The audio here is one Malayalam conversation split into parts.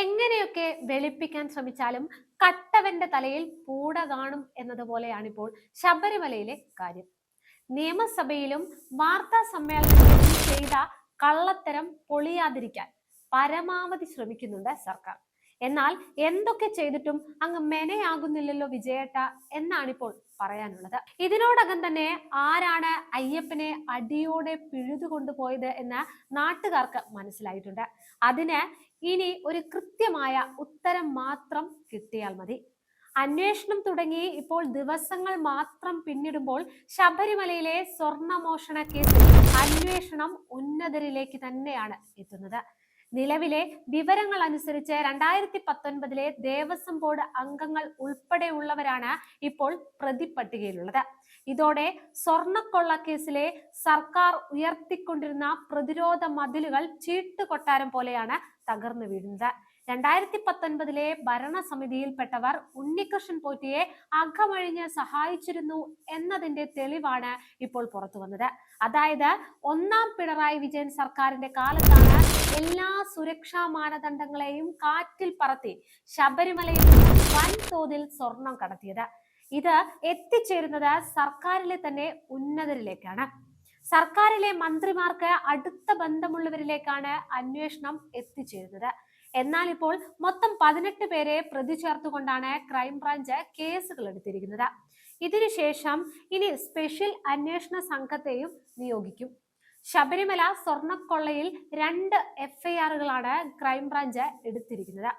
എങ്ങനെയൊക്കെ വെളിപ്പിക്കാൻ ശ്രമിച്ചാലും കട്ടവന്റെ തലയിൽ പൂട കാണും എന്നതുപോലെയാണിപ്പോൾ ശബരിമലയിലെ കാര്യം. നിയമസഭയിലും വാർത്താ സമ്മേളനത്തിലും ചെയ്ത കള്ളത്തരം പൊളിയാതിരിക്കാൻ പരമാവധി ശ്രമിക്കുന്നുണ്ട് സർക്കാർ. എന്നാൽ എന്തൊക്കെ ചെയ്തിട്ടും അങ്ങ് മെനയാകുന്നില്ലല്ലോ വിജയേട്ട എന്നാണിപ്പോൾ പറയാനുള്ളത്. ഇതിനോടകം തന്നെ ആരാണ് അയ്യപ്പനെ അടിയോടെ പിഴുതുകൊണ്ടുപോയത് എന്ന് നാട്ടുകാർക്ക് മനസ്സിലായിട്ടുണ്ട്. അതിന് ഇനി ഒരു കൃത്യമായ ഉത്തരം മാത്രം കിട്ടിയാൽ മതി. അന്വേഷണം തുടങ്ങി ഇപ്പോൾ ദിവസങ്ങൾ മാത്രം പിന്നിടുമ്പോൾ ശബരിമലയിലെ സ്വർണമോഷണ കേസിൽ അന്വേഷണം ഉന്നതരിലേക്ക് തന്നെയാണ് എത്തുന്നത്. നിലവിലെ വിവരങ്ങൾ അനുസരിച്ച് രണ്ടായിരത്തി പത്തൊൻപതിലെ ദേവസ്വം ബോർഡ് അംഗങ്ങൾ ഉൾപ്പെടെയുള്ളവരാണ് ഇപ്പോൾ പ്രതിപട്ടികയിലുള്ളത് ഇതോടെ സ്വർണക്കൊള്ള കേസിലെ സർക്കാർ ഉയർത്തിക്കൊണ്ടിരുന്ന പ്രതിരോധ മതിലുകൾ ചീട്ടുകൊട്ടാരം പോലെയാണ് തകർന്നു വീഴുന്നത്. രണ്ടായിരത്തി പത്തൊൻപതിലെ ഭരണസമിതിയിൽപ്പെട്ടവർ ഉണ്ണികൃഷ്ണൻ പോറ്റിയെ അകമഴിഞ്ഞ് സഹായിച്ചിരുന്നു എന്നതിന്റെ തെളിവാണ് ഇപ്പോൾ പുറത്തു വന്നത്. അതായത് ഒന്നാം പിണറായി വിജയൻ സർക്കാരിന്റെ കാലത്താണ് എല്ലാ സുരക്ഷാ മാനദണ്ഡങ്ങളെയും കാറ്റിൽ പറത്തി ശബരിമലയിൽ വൻതോതിൽ സ്വർണം കടത്തിയത്. ഇത് എത്തിച്ചേരുന്നത് സർക്കാരിലെ തന്നെ ഉന്നതരിലേക്കാണ്. സർക്കാരിലെ മന്ത്രിമാർക്ക് അടുത്ത ബന്ധമുള്ളവരിലേക്കാണ് അന്വേഷണം എത്തിച്ചേരുന്നത്. എന്നാൽ ഇപ്പോൾ മൊത്തം പതിനെട്ട് പേരെ പ്രതി ചേർത്തുകൊണ്ടാണ് ക്രൈംബ്രാഞ്ച് കേസുകൾ എടുത്തിരിക്കുന്നത്. ഇതിനുശേഷം ഇനി സ്പെഷ്യൽ അന്വേഷണ സംഘത്തെയും നിയോഗിക്കും. ശബരിമല സ്വർണക്കൊള്ളയിൽ രണ്ട് എഫ്ഐആറുകളാണ് ക്രൈംബ്രാഞ്ച് എടുത്തിരിക്കുന്നത്.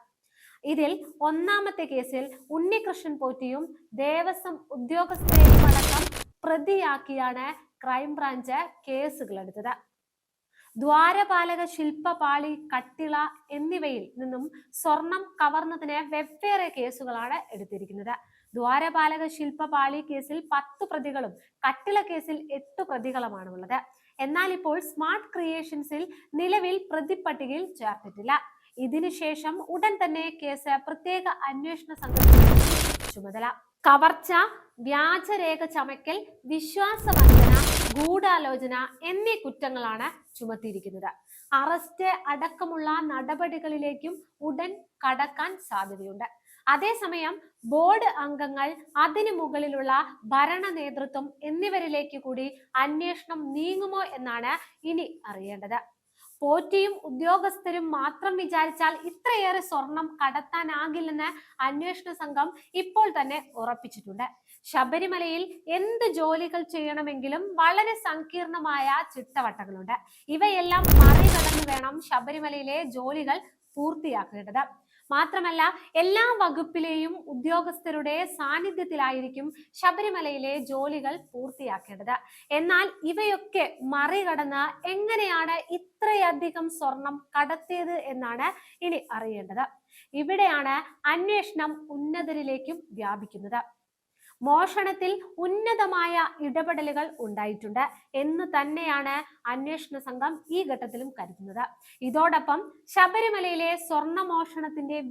ഇതിൽ ഒന്നാമത്തെ കേസിൽ ഉണ്ണികൃഷ്ണൻ പോറ്റിയും ദേവസ്വം ഉദ്യോഗസ്ഥരെയും അടക്കം പ്രതിയാക്കിയാണ് ക്രൈംബ്രാഞ്ച് കേസുകൾ എടുത്തത് ദ്വാരപാലക ശില്പപാളി കട്ടിള എന്നിവയിൽ നിന്നും സ്വർണം കവർന്നതിന് വെവ്വേറെ കേസുകളാണ് എടുത്തിരിക്കുന്നത്. ദ്വാരപാലക ശില്പപാളി കേസിൽ പത്ത് പ്രതികളും കട്ടിള കേസിൽ എട്ട് പ്രതികളുമാണ് ഉള്ളത് എന്നാൽ ഇപ്പോൾ സ്മാർട്ട് ക്രിയേഷൻസിൽ നിലവിൽ പ്രതിപ്പട്ടികയിൽ ചേർത്തിട്ടില്ല. ഇതിനുശേഷം ഉടൻ തന്നെ കേസ് പ്രത്യേക അന്വേഷണ സംഘത്തിന് ചുമതല. കവർച്ച വ്യാജരേഖ ചമയ്ക്കൽ വിശ്വാസവഞ്ചന ഗൂഢാലോചന എന്നീ കുറ്റങ്ങളാണ് ചുമത്തിയിരിക്കുന്നത്. അറസ്റ്റ് അടക്കമുള്ള നടപടികളിലേക്കും ഉടൻ കടക്കാൻ സാധ്യതയുണ്ട്. അതേസമയം ബോർഡ് അംഗങ്ങൾ അതിനു മുകളിലുള്ള ഭരണ നേതൃത്വം എന്നിവരിലേക്ക് കൂടി അന്വേഷണം നീങ്ങുമോ എന്നാണ് ഇനി അറിയേണ്ടത്. പോറ്റിയും ഉദ്യോഗസ്ഥരും മാത്രം വിചാരിച്ചാൽ ഇത്രയേറെ സ്വർണം കടത്താനാകില്ലെന്ന് അന്വേഷണ സംഘം ഇപ്പോൾ തന്നെ ഉറപ്പിച്ചിട്ടുണ്ട്. ശബരിമലയിൽ എന്ത് ജോലികൾ ചെയ്യണമെങ്കിലും വളരെ സങ്കീർണമായ ചിട്ടവട്ടങ്ങളുണ്ട്. ഇവയെല്ലാം മറികടന്ന് വേണം ശബരിമലയിലെ ജോലികൾ പൂർത്തിയാക്കേണ്ടത്. മാത്രമല്ല എല്ലാ വകുപ്പിലെയും ഉദ്യോഗസ്ഥരുടെ സാന്നിധ്യത്തിലായിരിക്കും ശബരിമലയിലെ ജോലികൾ പൂർത്തിയാക്കേണ്ടത്. എന്നാൽ ഇവയൊക്കെ മറികടന്ന് എങ്ങനെയാണ് ഇത്രയധികം സ്വർണം കടത്തിയത് എന്നാണ് ഇനി അറിയേണ്ടത്. ഇവിടെയാണ് അന്വേഷണം ഉന്നതരിലേക്കും വ്യാപിക്കുന്നത്. മോഷണത്തിൽ ഉന്നതമായ ഇടപെടലുകൾ ഉണ്ടായിട്ടുണ്ട് എന്ന് തന്നെയാണ് അന്വേഷണ സംഘം ഈ ഘട്ടത്തിലും കരുതുന്നത്. ഇതോടൊപ്പം ശബരിമലയിലെ സ്വർണ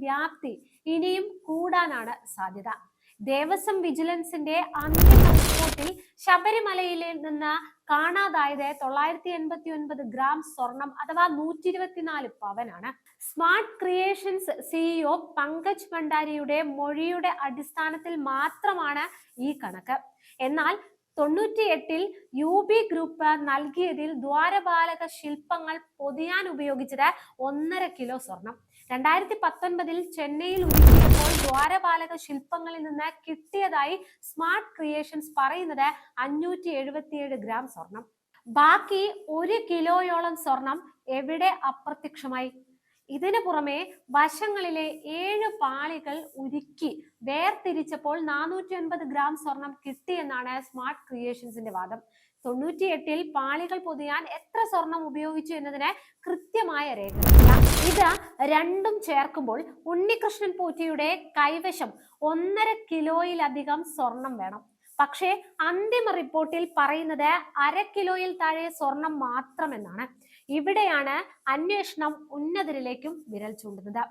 വ്യാപ്തി ഇനിയും കൂടാനാണ് സാധ്യത. ദേവസ്വം വിജിലൻസിന്റെ അന്തിമ റിപ്പോർട്ടിൽ ശബരിമലയിൽ നിന്ന് കാണാതായത് തൊള്ളായിരത്തി എൺപത്തി ഒൻപത് ഗ്രാം സ്വർണം അഥവാ നൂറ്റി ഇരുപത്തിനാല് പവനാണ്. സ്മാർട്ട് ക്രിയേഷൻസ് സിഇഒ പങ്കജ് ഭണ്ഡാരിയുടെ മൊഴിയുടെ അടിസ്ഥാനത്തിൽ മാത്രമാണ് ഈ കണക്ക്. എന്നാൽ തൊണ്ണൂറ്റി എട്ടിൽ യു ബി ഗ്രൂപ്പ് നൽകിയതിൽ ദ്വാരപാലക ശില്പങ്ങൾ പൊതിയാൻ ഉപയോഗിച്ചത് ഒന്നര കിലോ സ്വർണം. രണ്ടായിരത്തി പത്തൊൻപതിൽ ചെന്നൈയിൽ ഉരുക്കിയപ്പോൾ ദ്വാരപാലക ശില്പങ്ങളിൽ നിന്ന് കിട്ടിയതായി സ്മാർട്ട് ക്രിയേഷൻസ് പറയുന്നത് അഞ്ഞൂറ്റി എഴുപത്തിയേഴ് ഗ്രാം സ്വർണം. ബാക്കി ഒരു കിലോയോളം സ്വർണം എവിടെ അപ്രത്യക്ഷമായി? ഇതിനു പുറമെ വശങ്ങളിലെ ഏഴ് പാളികൾ ഉരുക്കി വേർതിരിച്ചപ്പോൾ നാനൂറ്റി ഒൻപത് ഗ്രാം സ്വർണം കിട്ടിയെന്നാണ് സ്മാർട്ട് ക്രിയേഷൻസിന്റെ വാദം. തൊണ്ണൂറ്റിയെട്ടിൽ പാളികൾ പൊതിയാൻ എത്ര സ്വർണം ഉപയോഗിച്ചു എന്നതിന് കൃത്യമായ രേഖകളില്ല ഇത് രണ്ടും ചേർക്കുമ്പോൾ ഉണ്ണികൃഷ്ണൻ പോറ്റിയുടെ കൈവശം ഒന്നര കിലോയിലധികം സ്വർണം വേണം. പക്ഷേ അന്തിമ റിപ്പോർട്ടിൽ പറയുന്നത് അര കിലോയിൽ താഴെ സ്വർണം മാത്രമെന്നാണ്. ഇവിടെയാണ് അന്വേഷണം ഉന്നതരിലേക്കും വിരൽ ചൂണ്ടുന്നത്.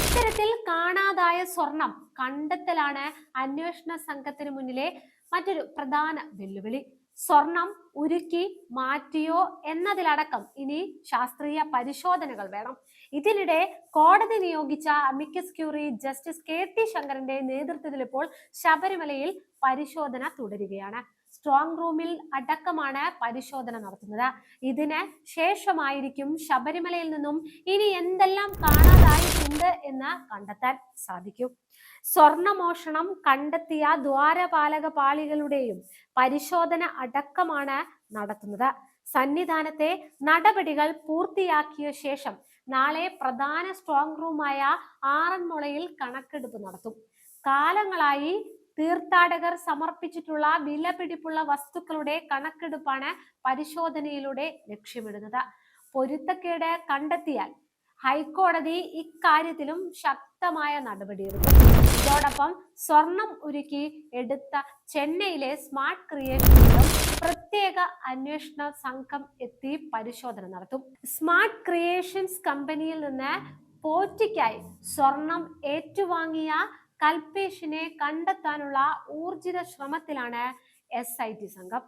ഇത്തരത്തിൽ കാണാതായ സ്വർണം കണ്ടെത്തലാണ് അന്വേഷണ സംഘത്തിന് മുന്നിലെ മറ്റൊരു പ്രധാന വെല്ലുവിളി. സ്വർണം ഉരുക്കി മാറ്റിയോ എന്നതിലടക്കം ഇനി ശാസ്ത്രീയ പരിശോധനകൾ വേണം. ഇതിനിടെ കോടതി നിയോഗിച്ച amicus curiae justice K T ശങ്കരന്റെ നേതൃത്വത്തിൽ ഇപ്പോൾ ശബരിമലയിൽ പരിശോധന തുടരുകയാണ്. സ്ട്രോങ് റൂമിൽ അടക്കമാണ് പരിശോധന നടത്തുന്നത്. ഇതിന് ശേഷമായിരിക്കും ശബരിമലയിൽ നിന്നും ഇനി എന്തെല്ലാം കാണാതായിട്ടുണ്ട് എന്ന് കണ്ടെത്താൻ സാധിക്കും. സ്വർണമോഷണം കണ്ടെത്തിയ ദ്വാരപാലക പാളികളുടെയും പരിശോധന അടക്കമാണ് നടത്തുന്നത്. സന്നിധാനത്തെ നടപടികൾ പൂർത്തിയാക്കിയ ശേഷം നാളെ പ്രധാന സ്ട്രോങ് റൂമായ ആറന്മുളയിൽ കണക്കെടുപ്പ് നടത്തും. കാലങ്ങളായി തീർത്ഥാടകർ സമർപ്പിച്ചിട്ടുള്ള വിലപിടിപ്പുള്ള വസ്തുക്കളുടെ കണക്കെടുപ്പാണ് പരിശോധനയിലൂടെ ലക്ഷ്യമിടുന്നത്. പൊരുത്തക്കേട് കണ്ടെത്തിയാൽ ഹൈക്കോടതി ഇക്കാര്യത്തിലും ശക്തമായ നടപടിയെടുക്കും. ഇതോടൊപ്പം സ്വർണം ഉരുക്കി എടുത്ത ചെന്നൈയിലെ സ്മാർട്ട് ക്രിയേഷനിലും പ്രത്യേക അന്വേഷണ സംഘം എത്തി പരിശോധന നടത്തും. സ്മാർട്ട് ക്രിയേഷൻസ് കമ്പനിയിൽ നിന്ന് പോറ്റിക്കായി സ്വർണം ഏറ്റുവാങ്ങിയ കൽപേഷിനെ കണ്ടെത്താനുള്ള ഊർജിത ശ്രമത്തിലാണ് എസ് ഐ ടി സംഘം